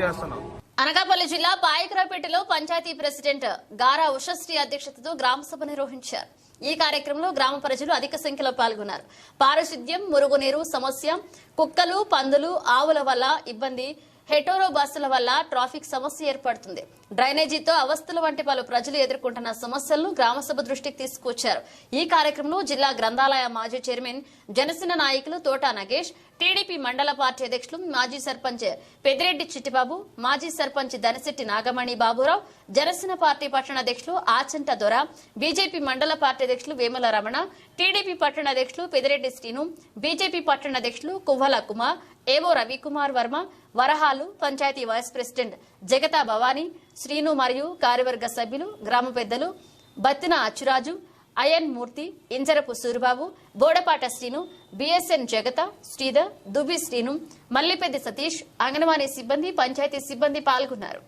తెలియజేస్తున్నాం. అనకాపల్లి జిల్లా పాయకరాపేటలో పంచాయతీ ప్రెసిడెంట్ గారా ఉషశ్రీ అధ్యక్షతతో గ్రామ సభ నిర్వహించారు. ఈ కార్యక్రమంలో గ్రామ ప్రజలు అధిక సంఖ్యలో పాల్గొన్నారు. పారిశుద్ధ్యం మురుగునీరు సమస్య కుక్కలు పందులు ఆవుల వల్ల ఇబ్బంది హెటోరో బస్సుల వల్ల ట్రాఫిక్ సమస్య ఏర్పడుతుంది. డ్రైనేజీతో అవస్థలు వంటి పలు ప్రజలు ఎదుర్కొంటున్న సమస్యలను గ్రామసభ దృష్టికి తీసుకొచ్చారు ఈ కార్యక్రమంలో జిల్లా గ్రంథాలయ మాజీ చైర్మన్ జనసేన నాయకులు తోటా నగేష్ టీడీపీ మండల పార్టీ అధ్యక్షులు మాజీ సర్పంచ్ పెద్దిరెడ్డి చిట్టిబాబు మాజీ సర్పంచ్ దనశెట్టి నాగమణి బాబురావు జనసేన పార్టీ పట్టణ అధ్యక్షులు ఆచంట దొర బీజేపీ మండల పార్టీ అధ్యక్షులు వేముల రమణ టీడీపీ పట్టణ అధ్యక్షులు పెదిరెడ్డి శ్రీను బీజేపీ పట్టణ అధ్యక్షులు కువ్వల కుమార్ ఏవో రవికుమార్ వర్మ వరహాలు పంచాయతీ వైస్ ప్రెసిడెంట్ జగతా భవానీ శ్రీను మరియు కార్యవర్గ సభ్యులు గ్రామ పెద్దలు బత్తిన అచ్చురాజు అయన్ మూర్తి ఇంజరపు సూరిబాబు బోడపాట శ్రీను బిఎస్ఎన్ జగత శ్రీధర్ దుబి శ్రీను మల్లిపెద్ది సతీష్ అంగన్వాడీ సిబ్బంది పంచాయతీ సిబ్బంది పాల్గొన్నారు.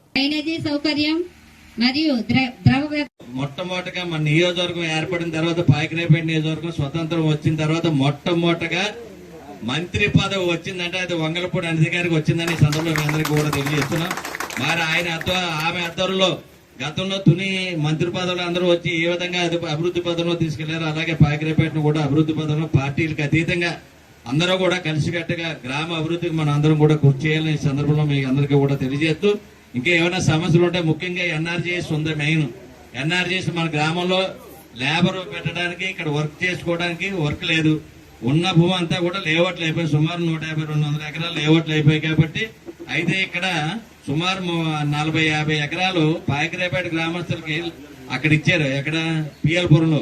సౌకర్యం మరియు మొట్టమొదటిగా మన నియోజకవర్గం ఏర్పడిన తర్వాత పాయకరేపేట నియోజకవర్గం స్వతంత్రం వచ్చిన తర్వాత మొట్టమొదటగా మంత్రి పదవి వచ్చిందంటే అది వంగలపూడి అనిత గారికి వచ్చిందని ఈ సందర్భంలో మీ అందరికీ కూడా తెలియజేస్తున్నాం. మరి ఆయన ఆమె అద్దరులో గతంలో తుని మంత్రి పదవులు అందరూ వచ్చి ఏ విధంగా అది అభివృద్ధి పదంలో తీసుకెళ్ళారు అలాగే పాకిరేపేటను కూడా అభివృద్ధి పదంలో పార్టీలకు అతీతంగా అందరూ కూడా కలిసికట్టుగా గ్రామ అభివృద్ధికి మనం అందరం కూడా కృషి చేయాలని ఈ సందర్భంలో మీకు అందరికీ కూడా తెలియజేస్తూ ఇంకా ఏమైనా సమస్యలు ఉంటే ముఖ్యంగా ఎన్ఆర్జీఎస్ ఉంది మెయిన్. ఎన్ఆర్జీఎస్ మన గ్రామంలో లేబర్ పెట్టడానికి ఇక్కడ వర్క్ చేసుకోవడానికి వర్క్ లేదు. ఉన్న భూమి అంతా కూడా లేఅవుట్లు అయిపోయి సుమారు నూట యాభై రెండు వందల ఎకరాలు లేఅవుట్లు అయిపోయాయి కాబట్టి అయితే ఇక్కడ సుమారు నలభై యాభై ఎకరాలు పాయకరేపేట గ్రామస్తులకి అక్కడ ఇచ్చారు. ఎక్కడ? పిఎల్పురంలో.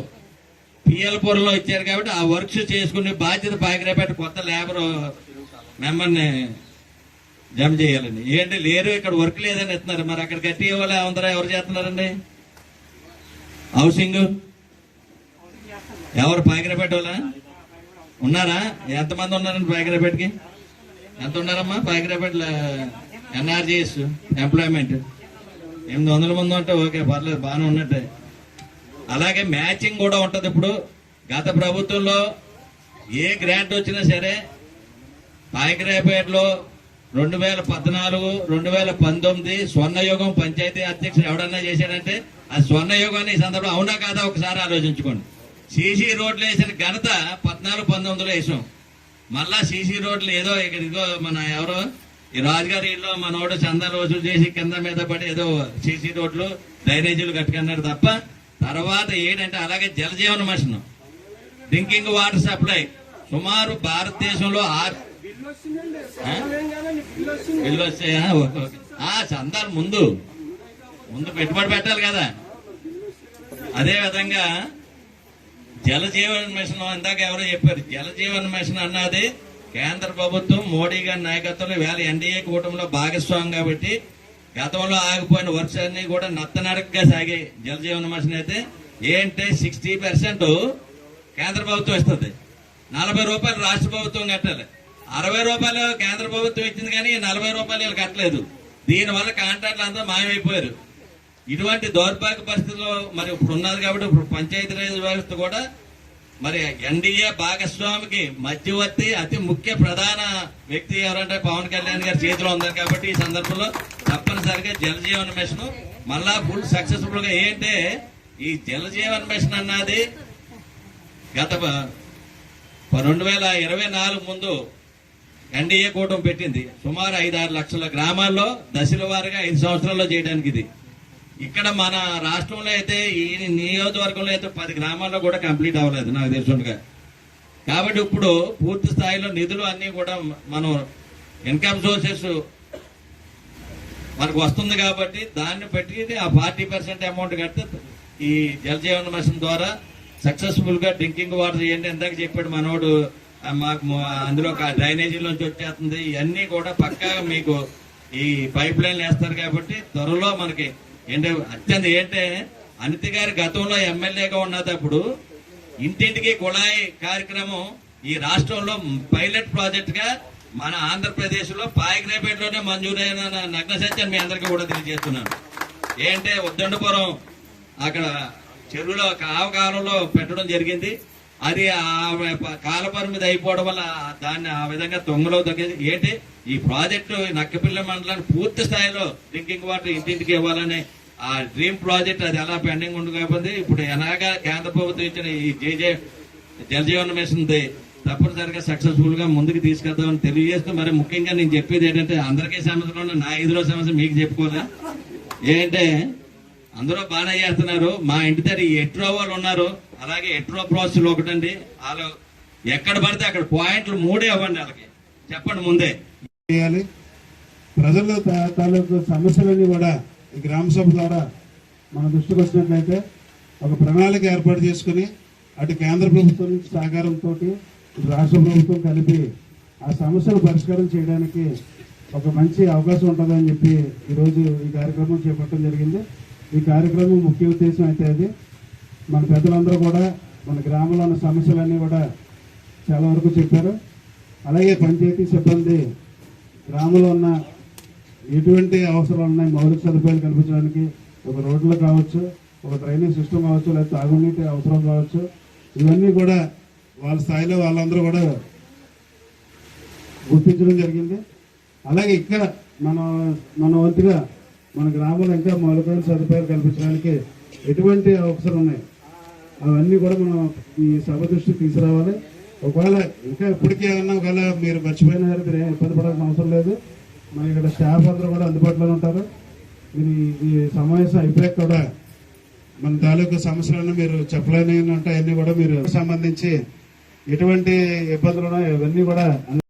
పిఎల్పురంలో ఇచ్చారు కాబట్టి ఆ వర్క్స్ చేసుకునే బాధ్యత పాయకరేపేట కొత్త లేబర్ మెంబర్ని జమ చేయాలండి. ఏంటి? లేరు ఇక్కడ వర్క్ లేదని ఇస్తున్నారు. మరి అక్కడ కట్టి ఇవ్వాలి అందరూ ఎవరు చేస్తున్నారండి? హౌసింగ్? ఎవరు పాయకరపేట వాళ్ళ? ఉన్నారా? ఎంతమంది ఉన్నారండి పాయకరపేటకి? ఎంత ఉన్నారమ్మా? పాయకరపేట ఎన్ఆర్జీఎస్ ఎంప్లాయ్మెంట్ ఎనిమిది వందల మంది అంటే ఓకే పర్లేదు బాగానే ఉన్నట్టే. అలాగే మ్యాచింగ్ కూడా ఉంటుంది ఇప్పుడు. గత ప్రభుత్వంలో ఏ గ్రాంట్ వచ్చినా సరే పాయకరాయపేటలో రెండు వేల పద్నాలుగు రెండు వేల పంతొమ్మిది స్వర్ణయుగం పంచాయతీ అధ్యక్షుడు ఎవడన్నా చేశాడంటే ఆ స్వర్ణయుగాన్ని ఈ సందర్భంలో అవునా కాదా ఒకసారి ఆలోచించుకోండి. సీసీ రోడ్లు వేసిన ఘనత పద్నాలుగు పంతొమ్మిదిలో వేసాం. మళ్ళా సీసీ రోడ్లు ఏదో ఇక్కడ ఇదిగో మన ఎవరో? ఈ రాజుగారి ఇల్లు మనోడు చందాలు వసూలు చేసి కింద మీద పడి ఏదో సీసీ రోడ్లు డ్రైనేజీలు కట్టుకున్నాడు తప్ప తర్వాత ఏంటంటే అలాగే Jal Jeevan mission drinking water supply సుమారు భారతదేశంలో ఆరు. ఆ? బిల్లు వచ్చాయా ఆ చందాలు ముందు. ముందు పెట్టుబడి పెట్టాలి కదా. అదే విధంగా మిషన్ ఇందాక ఎవరో చెప్పారు. జలజీవన్ మిషన్ అన్నది కేంద్ర ప్రభుత్వం మోడీ గారి నాయకత్వంలో వేళ ఎన్డీఏ కూటమిలో భాగస్వామి కాబట్టి గతంలో ఆగిపోయిన వర్క్స్ అన్ని కూడా నత్తనడకగా సాగే జలజీవన మిషన్ అయితే ఏంటంటే సిక్స్టీ పర్సెంట్ కేంద్ర ప్రభుత్వం ఇస్తుంది. నలభై రూపాయలు రాష్ట్ర ప్రభుత్వం కట్టాలి. అరవై రూపాయలు కేంద్ర ప్రభుత్వం ఇచ్చింది కానీ నలభై రూపాయలు వీళ్ళు కట్టలేదు. దీనివల్ల కాంట్రాక్ట్లు అంతా మాయమైపోయారు. ఇటువంటి దౌర్భాగ్య పరిస్థితుల్లో మరి ఇప్పుడు ఉన్నది కాబట్టి ఇప్పుడు పంచాయతీరాజ్ వ్యవస్థ కూడా మరి ఎన్డీఏ భాగస్వామికి మధ్యవర్తి అతి ముఖ్య ప్రధాన వ్యక్తి ఎవరంటే పవన్ కళ్యాణ్ గారి చేతిలో ఉంది కాబట్టి ఈ సందర్భంలో తప్పనిసరిగా జలజీవన్ మిషన్ మళ్ళా ఫుల్ సక్సెస్ఫుల్గా ఏంటంటే ఈ జలజీవన్ మిషన్ అన్నది గత రెండు వేల ఇరవై నాలుగు ముందు ఎన్డీఏ కూటమి పెట్టింది. సుమారు ఐదు ఆరు లక్షల గ్రామాల్లో దశల వారీగా ఐదు సంవత్సరాల్లో చేయడానికి ఇది. ఇక్కడ మన రాష్ట్రంలో అయితే ఈ నియోజకవర్గంలో అయితే పది గ్రామాల్లో కూడా కంప్లీట్ అవ్వలేదు నాకు తెలుసుగా కాబట్టి ఇప్పుడు పూర్తి స్థాయిలో నిధులు అన్నీ కూడా మనం ఇన్కమ్ సోర్సెస్ మనకు వస్తుంది కాబట్టి దాన్ని పెట్టి ఆ ఫార్టీ పర్సెంట్ అమౌంట్ కడితే ఈ జలజీవన మిషన్ ద్వారా సక్సెస్ఫుల్గా డ్రింకింగ్ వాటర్ ఏంటి ఇందాక చెప్పాడు మనోడు మాకు అందులో అందులో డ్రైనేజీలోంచి వచ్చేస్తుంది. ఇవన్నీ కూడా పక్కాగా మీకు ఈ పైప్ లైన్లు వేస్తారు కాబట్టి త్వరలో మనకి ఏంటంటే అత్యంత ఏంటంటే అనిత గారి గతంలో ఎమ్మెల్యేగా ఉన్నప్పుడు ఇంటింటికి కుళాయి కార్యక్రమం ఈ రాష్ట్రంలో పైలట్ ప్రాజెక్ట్గా మన ఆంధ్రప్రదేశ్లో పాయగ్రేపేటలోనే మంజూరైన నగ్న సత్యాన్ని మీ అందరికీ కూడా తెలియజేస్తున్నాను. ఏంటంటే ఉద్దండపురం అక్కడ చెరువులో కావకాలంలో పెట్టడం జరిగింది. అది ఆమె ప- కాలపరిమితి అయిపోవడం వల్ల దాన్ని ఆ విధంగా తొంగలో తగ్గేది ఏంటి ఈ ప్రాజెక్టు నక్కపిల్ల మండలాన్ని పూర్తి స్థాయిలో డ్రింకింగ్ వాటర్ ఇంటింటికి ఇవ్వాలని ఆ డ్రీమ్ ప్రాజెక్ట్ అది ఎలా పెండింగ్ ఉంది కాబట్టి ఇప్పుడు ఎలాగా కేంద్ర ప్రభుత్వం ఇచ్చిన ఈ జేజే జలజీవన మిషన్ది తప్పనిసరిగా సక్సెస్ఫుల్గా ముందుకు తీసుకెళ్దామని తెలియజేస్తూ మరి ముఖ్యంగా నేను చెప్పేది ఏంటంటే అందరికీ సమస్యలు నా ఐదులో సమస్య మీకు చెప్పుకోలే ఏంటంటే అందరూ బాగానే చేస్తున్నారు. మా ఇంటి దగ్గర ఈ ఎట్రో వాళ్ళు ఉన్నారు. అలాగే ఎట్రో ప్రాసెస్ ఒకటండి. వాళ్ళు ఎక్కడ పడితే అక్కడ పాయింట్లు మూడే ఇవ్వండి వాళ్ళకి. చెప్పండి ముందే. ప్రజలు తాలూకు సమస్యలన్నీ కూడా ఈ గ్రామ సభ ద్వారా మన దృష్టికి వచ్చినట్లయితే ఒక ప్రణాళిక ఏర్పాటు చేసుకుని అటు కేంద్ర ప్రభుత్వం నుంచి సహకారంతో రాష్ట్ర ప్రభుత్వం కలిపి ఆ సమస్యలు పరిష్కారం చేయడానికి ఒక మంచి అవకాశం ఉంటుందని చెప్పి ఈరోజు ఈ కార్యక్రమం చేపట్టడం జరిగింది. ఈ కార్యక్రమం ముఖ్య ఉద్దేశం అయితే అది. మన పెద్దలందరూ కూడా మన గ్రామంలో ఉన్న సమస్యలన్నీ కూడా చాలా వరకు చెప్పారు. అలాగే పంచాయతీ సిబ్బంది గ్రామంలో ఉన్న ఎటువంటి అవసరాలు ఉన్నాయి మౌలిక సదుపాయాలు కల్పించడానికి ఒక రోడ్లు కావచ్చు ఒక డ్రైనేజ్ సిస్టమ్ కావచ్చు లేదా తాగునీటి అవసరం కావచ్చు ఇవన్నీ కూడా వాళ్ళ స్థాయిలో వాళ్ళందరూ కూడా గుర్తించడం జరిగింది. అలాగే ఇక్కడ మన మన వంతుగా మన గ్రామంలో ఇంకా మౌలిక సదుపాయాలు కల్పించడానికి ఎటువంటి అవసరం ఉన్నాయి అవన్నీ కూడా మనం ఈ సభ దృష్టికి తీసుకురావాలి. ఒకవేళ ఇంకా ఇప్పటికే ఏమన్నా ఒకవేళ మీరు మర్చిపోయిన మీరు ఇబ్బంది పడాల్సిన అవసరం లేదు. మన ఇక్కడ స్టాఫ్ అందరూ కూడా అందుబాటులో ఉంటారు. మీరు ఈ- సమావేశం అయిపోయాక కూడా మన తాలూకు సమస్యలను మీరు చెప్పలేని ఉంటే అవన్నీ కూడా మీరు సంబంధించి ఎటువంటి ఇబ్బందులు ఉన్నాయో ఇవన్నీ కూడా